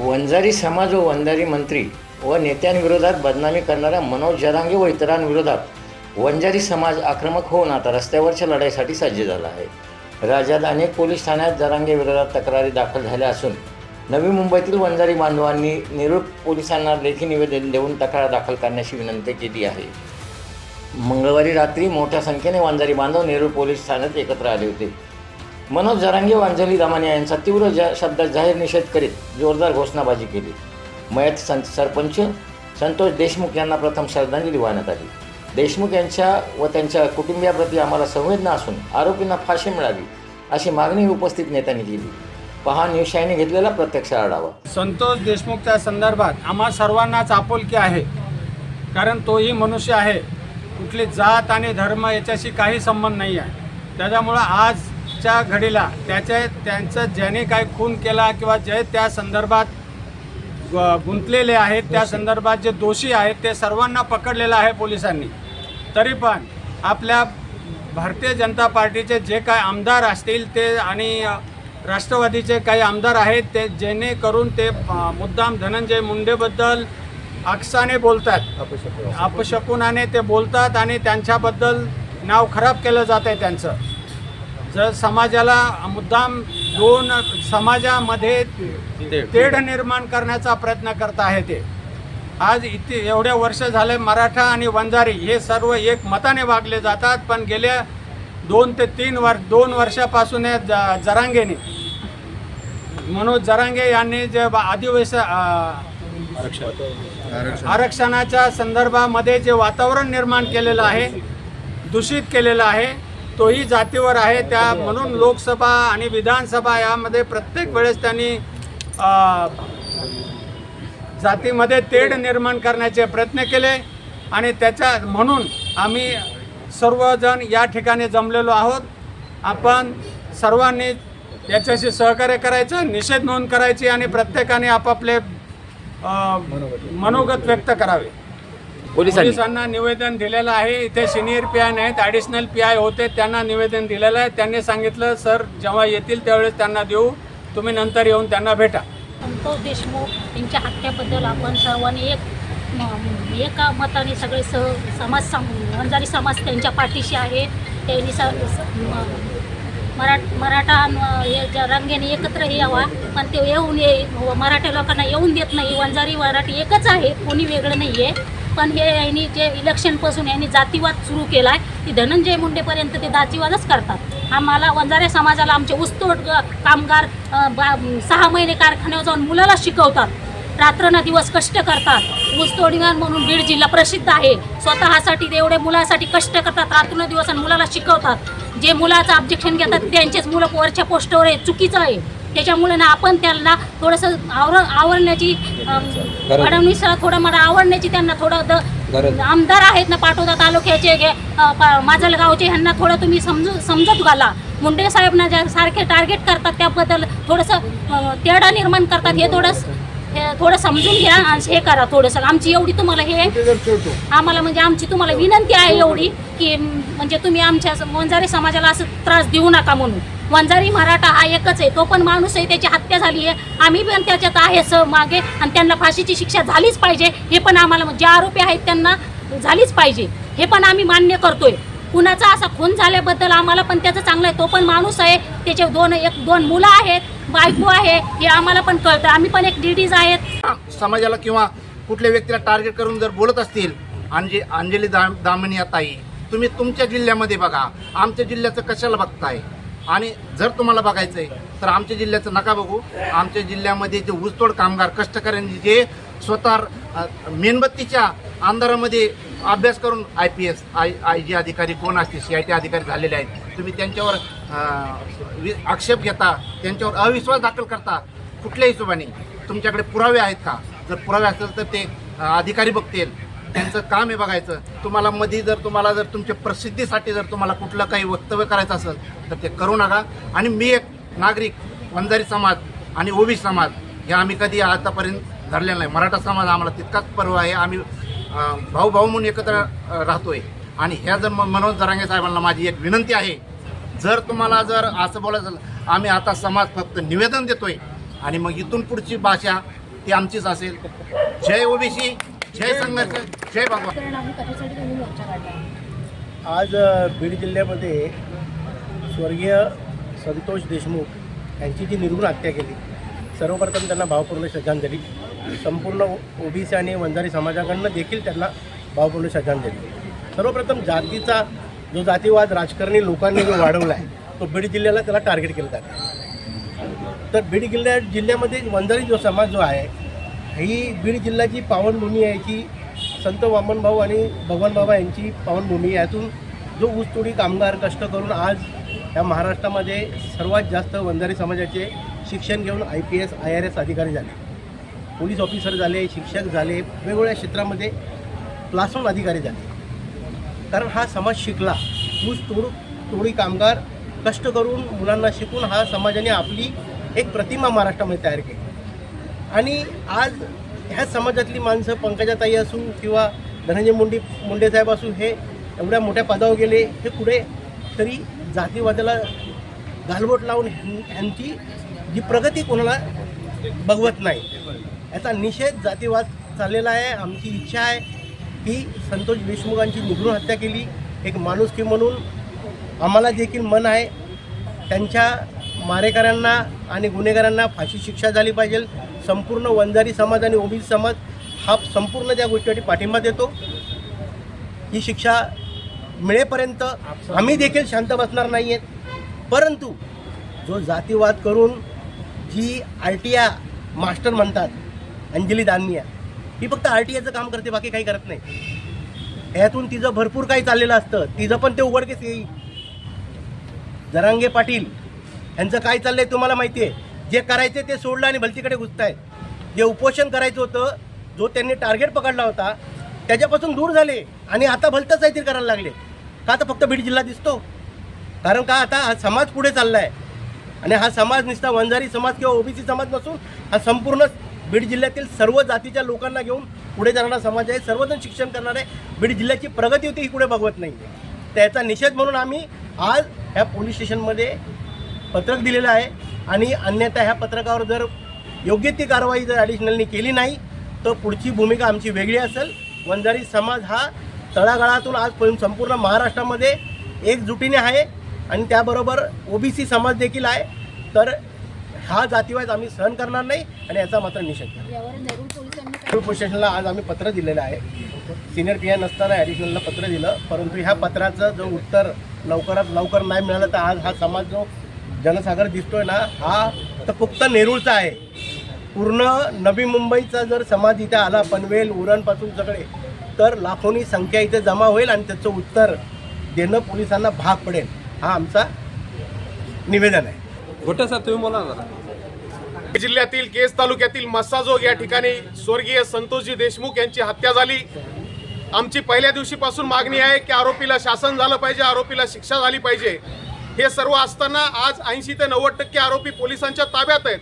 वंजारी समाज व वंजारी मंत्री व नेत्यांविरोधात बदनामी करणाऱ्या मनोज जरांगे व इतरांविरोधात वंजारी समाज आक्रमक होऊन आता रस्त्यावरच्या लढाईसाठी सज्ज झाला आहे. राज्यात अनेक पोलीस ठाण्यात जरांगे विरोधात तक्रारी दाखल झाल्या असून नवी मुंबईतील वंजारी बांधवांनी निरूप पोलिसांना लेखी निवेदन देऊन तक्रार दाखल करण्याची विनंती केली आहे. मंगळवारी रात्री मोठ्या संख्येने वंजारी बांधव नेरूळ पोलीस ठाण्यात एकत्र आले होते. मनोज जरांगे व अंजली दामाने यांचा तीव्र जा शब्दात जाहीर निषेध करीत जोरदार घोषणाबाजी केली. मयत सं सरपंच संतोष देशमुख यांना प्रथम श्रद्धांजली वाहण्यात आली. देशमुख यांच्या व त्यांच्या कुटुंबियाप्रती आम्हाला संवेदना असून आरोपींना फाशी मिळावी अशी मागणी उपस्थित नेत्यांनी केली. पहा न्यूज शाईने घेतलेला प्रत्यक्ष आढावा. संतोष देशमुखच्या संदर्भात आम्हा सर्वांनाच आपुलकी आहे. कारण तोही मनुष्य आहे. कुठली जात आणि धर्म याच्याशी काही संबंध नाही आहे. त्याच्यामुळं आज आजच्या घडीला त्याचे त्यांचं ज्याने काय खून केला किंवा जे त्या संदर्भात गुंतलेले आहेत त्या संदर्भात जे दोषी आहेत ते सर्वांना पकडलेलं आहे पोलिसांनी. तरी पण आपल्या भारतीय जनता पार्टीचे जे काय आमदार असतील ते आणि राष्ट्रवादीचे काही आमदार आहेत ते जेणेकरून ते मुद्दाम धनंजय मुंडेबद्दल आकसाने बोलतात. अपशकुनाने. ते बोलतात आणि त्यांच्याबद्दल नाव खराब केलं जात आहे त्यांचं. जर समाजाला मुद्दाम दोन समाजामध्ये तेढ निर्माण करण्याचा प्रयत्न करत आहे ते. आज इथे एवढ्या वर्ष झाले मराठा आणि वंजारी हे सर्व एक मताने वागले जातात पण गेल्या दोन ते तीन वर् दोन वर्षापासून हे ज जरांगेने. मनोज जरांगे यांनी जे बा- आदिवासी आरक्षणाच्या संदर्भामध्ये जे वातावरण निर्माण केलेलं आहे दूषित केलेलं आहे तोही जातीवर आहे. त्या म्हणून लोकसभा आणि विधानसभा यामध्ये प्रत्येक वेळेस त्यांनी जातीमध्ये तेढ निर्माण करण्याचे प्रयत्न केले. आणि त्याच्या म्हणून आम्ही सर्वजण या ठिकाणी जमलेलो आहोत. आपण सर्वांनी याच्याशी सहकार्य करायचं निषेध नोंद करायची आणि प्रत्येकाने आपापले मनोगत व्यक्त करावे. पोलिसांना. निवेदन दिलेलं आहे. इथे सिनियर पी आय नाहीत ॲडिशनल पी आय होते त्यांना निवेदन दिलेलं आहे. त्यांनी सांगितलं सर जेव्हा येतील त्यावेळेस त्यांना देऊ. तुम्ही नंतर येऊन त्यांना भेटा. संतोष देशमुख यांच्या हत्येबद्दल आपण सर्वांनी एक म- एका मताने सगळे सह समाज सम वंजारी समाज त्यांच्या पाठीशी आहे. त्यांनी स स- म- मरा मराठा न- हे ज्या रंगेने एकत्र यावा पण ते येऊन ये मराठा लोकांना येऊन देत नाही. वंजारी मराठी एकच आहे कोणी वेगळं नाही आहे पण हे यांनी जे इलेक्शनपासून यांनी जातीवाद सुरू केला आहे की धनंजय मुंडेपर्यंत ते जातीवादच करतात. आम्हाला वंजारे समाजाला आमचे ऊसतोड कामगार बा सहा महिने कारखान्यावर जाऊन मुलाला शिकवतात. रात्र दिवस कष्ट करतात. ऊसतोडीवान म्हणून बीड जिल्हा प्रसिद्ध आहे. स्वतःसाठी एवढे मुलासाठी कष्ट करतात रात्र दिवस आणि मुलाला शिकवतात. जे मुलाचं ऑब्जेक्शन घेतात त्यांचेच मुलं वरच्या पोस्टवर आहे चुकीचं आहे. त्याच्यामुळे ना आपण त्यांना थोडंसं आवर आवरण्याची अम, फडणवीसला थोडं मला आवडण्याची त्यांना थोडं द आमदार आहेत ना पाटोदा तालुक्याचे अ, पा- माजलगावचे ह्यांना थोडं तुम्ही समजू समजत घाला. मुंडे साहेबांना ज्या सारखे टार्गेट करतात त्याबद्दल थोडंसं अ, तेढा निर्माण करतात. हे थोडं हे थोडं समजून घ्या आणि हे करा थोडंसं. आमची एवढी तुम्हाला हे आम्हाला म्हणजे आमची तुम्हाला विनंती आहे एवढी की म्हणजे तुम्ही आमच्या वंजारी समाजाला असं त्रास देऊ नका म्हणून. वंजारी मराठा हा एकच आहे. तो पण माणूस आहे त्याची हत्या झाली आहे. आम्ही पण त्याच्यात आहे स मागे आणि त्यांना फाशीची शिक्षा झालीच पाहिजे. हे पण आम्हाला म्हणजे जे आरोपी आहेत त्यांना झालीच पाहिजे. हे पण आम्ही मान्य करतोय. कुणाचा असा खून झाल्याबद्दल आम्हाला पण त्याचं चांगलं आहे. तो पण माणूस आहे. त्याचे दोन एक दोन मुलं आहेत बायको आहे. हे आम्हाला पण कळतं. आम्ही पण एक डीडीज आहेत. समाजाला किंवा कुठल्या व्यक्तीला टार्गेट करून जर बोलत असतील अंजे अंजली दा दामिनी ताई तुम्ही तुमच्या जिल्ह्यामध्ये बघा. आमच्या जिल्ह्याचं कशाला बघताय? आणि जर तुम्हाला बघायचं आहे तर आमच्या जिल्ह्याचं नका बघू. आमच्या जिल्ह्यामध्ये जे ऊसतोड कामगार कष्टकऱ्यांनी जे स्वतः मेणबत्तीच्या अंधारामध्ये अभ्यास करून I P S I I G अधिकारी कोण असतील सी आय टी अधिकारी झालेले आहेत तुम्ही त्यांच्यावर वि- आक्षेप घेता त्यांच्यावर अविश्वास दाखल करता कुठल्या हिशोबाने. तुमच्याकडे पुरावे आहेत का? जर पुरावे असेल तर ते अधिकारी बघतील. त्यांचं काम आहे बघायचं. तुम्हाला मध्ये जर तुम्हाला जर तुमच्या प्रसिद्धीसाठी जर तुम्हाला कुठलं काही वक्तव्य करायचं असेल तर ते करू नका. आणि मी एक नागरिक वंजारी समाज आणि ओबी समाज हे आम्ही कधी आतापर्यंत धरलेला नाही. मराठा समाज आम्हाला तितकाच पर्व आहे. आम्ही भाऊ भाऊ म्हणून एकत्र राहतोय. आणि ह्या जर म- मनोज जरांगे साहेबांना माझी एक विनंती आहे जर तुम्हाला जर असं बोलायचं झालं, आम्ही आता समाज फक्त निवेदन देतोय. आणि मग इथून पुढची भाषा ती आमचीच असेल. जय ओबीसी जय संघर्ष जय काढला? आज बीड जिल्ह्यामध्ये स्वर्गीय संतोष देशमुख यांची जी निर्गुण हत्या केली सर्वप्रथम त्यांना भावपूर्ण श्रद्धांजली. संपूर्ण ओबीसी आणि वंजारी समाजाकडनं देखील त्यांना भावपूर्ण श्रद्धांजली. सर्वप्रथम जातीचा जो जातीवाद राजकारणी लोकांनी जो वाढवला आहे तो बीड जिल्ह्याला त्याला टार्गेट केलं जातं. तर बीड जिल्ह्या जिल्ह्यामध्ये वंजारी जो समाज जो आहे ही बीड जिल्ह्याची पावनभूमी आहे की संत वामनभाऊ आणि भगवान बाबा यांची पावनभूमी आहे. यातून जो ऊसतोडी कामगार कष्ट करून आज या महाराष्ट्रामध्ये सर्वात जास्त वंजारी समाजाचे शिक्षण घेऊन I P S I R S अधिकारी झाले. पोलीस ऑफिसर झाले शिक्षक झाले वेगवेगळ्या क्षेत्रामध्ये क्लास अधिकारी झाले. कारण हा समाज शिकला. ऊस तोड तोडी कामगार कष्ट करून मुलांना शिकून हा समाजाने आपली एक प्रतिमा महाराष्ट्रामध्ये तयार केली. आणि आज ह्या समाजातली माणसं पंकजाताई असू किंवा धनंजय मुंडे मुंडे साहेब असू हे एवढ्या मोठ्या पदावर गेले हे पुढे तरी जातीवादाला गालबोट लावून ह्यां- ह्यांची जी प्रगती कोणाला बघवत नाही याचा निषेध जातीवाद चाललेला आहे. आमची इच्छा आहे की संतोष देशमुखांची निघून हत्या केली. एक माणुसकी म्हणून आम्हाला देखील मन आहे. त्यांच्या मारेकऱ्यांना आणि गुन्हेगारांना फाशी शिक्षा झाली पाहिजे. संपूर्ण वंजारी समाज आणि ओबीसी समाज हा संपूर्ण त्या गोष्टीसाठी पाठिंबा देतो. ही शिक्षा मिळेपर्यंत आम्ही देखील शांत बसणार नाही आहेत परंतु जो जातीवाद करून G R T I master म्हणतात अंजली दानमिया ही फक्त आर टी आयचं काम करते बाकी काही करत नाही. ह्यातून तिचं भरपूर काही चाललेलं असतं. तिचं पण ते उघडकेस येईल. जरांगे पाटील यांचं काय चाललंय तुम्हाला माहिती आहे जे करायचे ते सोडलं आणि भलतीकडे घुसताय जे उपोषण करायचं होतं जो त्यांनी टार्गेट पकडला होता त्याच्यापासून दूर झाले आणि आता भलतंच काहीतरी करायला लागले. का तर फक्त बीड जिल्हा दिसतो? कारण का आता हा समाज पुढे चालला आहे आणि हा समाज निसता वंजारी समाज किंवा ओबीसी समाज नसून हा संपूर्ण बीड जिल्ह्यातील सर्व जातीच्या लोकांना घेऊन पुढे जाणारा समाज आहे. सर्वजण शिक्षण करणारे बीड जिल्ह्याची प्रगती होती ही पुढे बघवत नाही त्याचा निषेध म्हणून आम्ही आज ह्या पोलीस स्टेशनमध्ये पत्रक दिलेलं आहे आणि अन्यथा ह्या पत्रकावर जर योग्य ती कारवाई जर ॲडिशनलनी केली नाही तर पुढची भूमिका आमची वेगळी असेल. वंजारी समाज हा तळागाळातून आज संपूर्ण महाराष्ट्रामध्ये एकजुटीने आहे आणि त्याबरोबर ओबीसी समाज देखील आहे. तर हा जातीवाद आम्ही सहन करणार नाही आणि याचा मात्र निषेध करणार. पोलीस स्टेशनला आज आम्ही पत्र दिलेलं आहे. सिनियर पी आय नसताना ॲडिशनलला पत्र दिलं परंतु ह्या पत्राचं जो उत्तर लवकरात लवकर नाही मिळालं तर आज हा समाज जो जनसागर दिसतोय ना हा तर फक्त नेरूळचा आहे. पूर्ण नवी मुंबईचा जर समाज इथे आला पनवेल उरणपासून सगळे तर लाखोनी संख्या इथे जमा होईल आणि त्याचं उत्तर देणं पोलिसांना भाग पडेल. हा आमचा निवेदन आहे. गोटे साहेब तुम्ही बोला ना जरा. जिल्ह्यातील केस तालुक्यातील मस्साजोग या ठिकाणी स्वर्गीय संतोषजी देशमुख यांची हत्या झाली. आमची पहिल्या दिवशीपासून मागणी आहे की आरोपीला शासन झालं पाहिजे आरोपीला शिक्षा झाली पाहिजे. हे सर्व असताना आज ऐंशी ते नव्वद टक्के आरोपी पोलिसांच्या ताब्यात आहेत.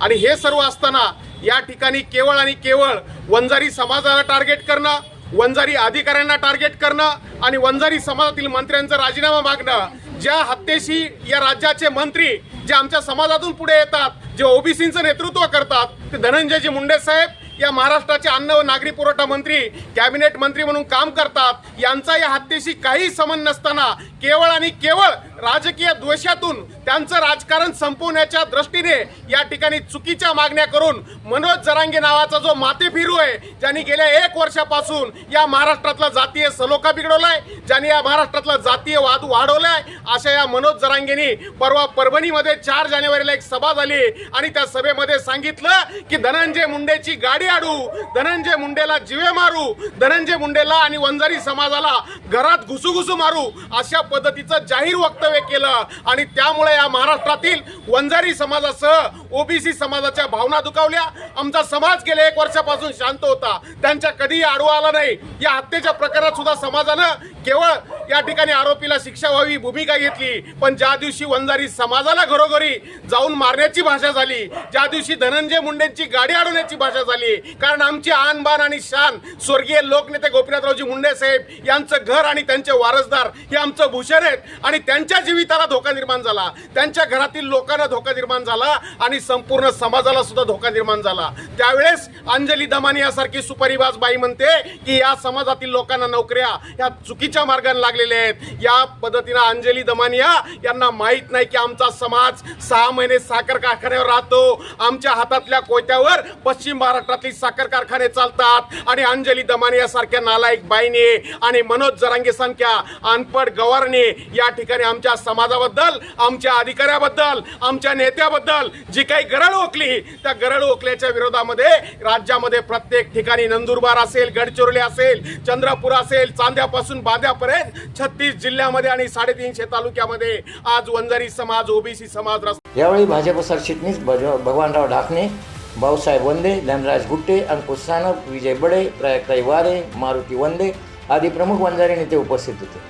आणि हे सर्व असताना या ठिकाणी केवळ आणि केवळ वंजारी समाजाला टार्गेट करणं वंजारी अधिकाऱ्यांना टार्गेट करणं आणि वंजारी समाजातील मंत्र्यांचा राजीनामा मागणं ज्या हत्येशी या राज्याचे मंत्री जे आमच्या समाजातून पुढे येतात जे ओबीसीचं नेतृत्व करतात ते धनंजयजी मुंडे साहेब या महाराष्ट्राचे अन्न व नागरी पुरवठा मंत्री कॅबिनेट मंत्री म्हणून काम करतात यांचा या हत्येशी काही संबंध नसताना केवळ आणि केवळ राजकीय द्वेषातून त्यांचं राजकारण संपवण्याच्या दृष्टीने या ठिकाणी चुकीच्या मागण्या करून मनोज जरांगे नावाचा जो माते फिरू आहे ज्यांनी गेल्या एक वर्षापासून या महाराष्ट्रातला जातीय सलोखा बिघडवलाय ज्यांनी या महाराष्ट्रातला जातीय वाद वाढवलाय अशा या मनोज जरांगेनी परवा परभणीमध्ये चार जानेवारीला एक सभा झाली. आणि त्या सभेमध्ये सांगितलं की धनंजय मुंडेची गाडी आडू धनंजय मुंडेला जिवे मारू धनंजय मुंडेला आणि वंजारी समाजाला घरात घुसूघुसू मारू अशा पद्धतीचं जाहीर वक्तव्य केलं. आणि त्यामुळे या महाराष्ट्रातील वंजारी समाजासह ओबीसी समाजाच्या भावना दुखावल्या. आमचा समाज गेल्या एक वर्षापासून शांत होता. त्यांच्या कधीही आडवा आला नाही. या हत्येच्या प्रकारात सुद्धा समाजानं केवळ या ठिकाणी आरोपीला शिक्षा व्हावी भूमिका घेतली पण ज्या दिवशी वंजारी समाजाला घरोघरी जाऊन मारण्याची भाषा झाली ज्या दिवशी धनंजय मुंडेंची गाडी अडवण्याची भाषा झाली कारण आमची आन बान आणि शान स्वर्गीय लोकनेते गोपीनाथरावजी मुंडे साहेब यांचं घर आणि त्यांचे वारसदार हे आमचं भूषण आहेत आणि त्यांच्या जीविताला धोका निर्माण झाला. त्यांच्या घरातील लोकांना धोका निर्माण झाला आणि संपूर्ण समाजाला सुद्धा धोका निर्माण झाला. त्यावेळेस अंजली दमानी यासारखी सुपरिवाज बाई म्हणते की या समाजातील लोकांना नोकऱ्या या चुकीच्या मार्गाने लागलेले आहेत. या पद्धतीनं अंजली दमानिया यांना माहीत नाही की आमचा समाज सहा महिने साखर कारखान्यावर राहतो. आमच्या हातातल्या कोयत्यावर पश्चिम महाराष्ट्रातली साखर कारखाने चालतात. आणि अंजली दमानिया सारख्या नालायक बाईने आणि मनोज जरांगे संख्या अनपड गवारने या ठिकाणी आमच्या समाजाबद्दल आमच्या अधिकाऱ्याबद्दल आमच्या नेत्याबद्दल जी काही गरळ ओकली त्या गरळ ओकल्याच्या विरोधामध्ये राज्यामध्ये प्रत्येक ठिकाणी नंदुरबार असेल गडचिरोली असेल चंद्रपूर असेल चांद्यापासून बांद्यापर्यंत छत्तीस जिल्ह्यामध्ये आणि साडेतीनशे तालुक्यामध्ये आज वंजारी समाज ओबीसी समाज यावेळी भाजप सरचिटणीस भगवानराव ढाकणे भाऊसाहेब वंदे धनराज गुट्टे अंकुश सानप विजय बडे प्रयागताई वारे मारुती वंदे आदी प्रमुख वंजारी नेते उपस्थित होते.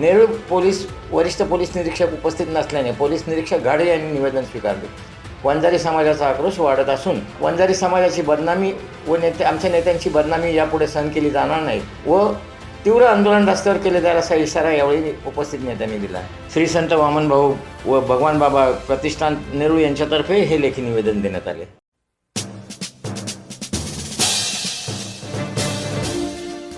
नेरूळ पोलीस वरिष्ठ पोलीस निरीक्षक उपस्थित नसल्याने पोलीस निरीक्षक घाडे यांनी निवेदन स्वीकारले. वंजारी समाजाचा आक्रोश वाढत असून वंजारी समाजाची बदनामी व नेते आमच्या नेत्यांची बदनामी यापुढे सहन केली जाणार नाही व तीव्र आंदोलन रस्त्यावर केले जाईल असा इशारा यावेळी उपस्थित नेत्यांनी दिला. श्री संत वामन भाऊ व भगवान बाबा प्रतिष्ठान नेरूळ यांच्यातर्फे हे लेखी निवेदन देण्यात आले.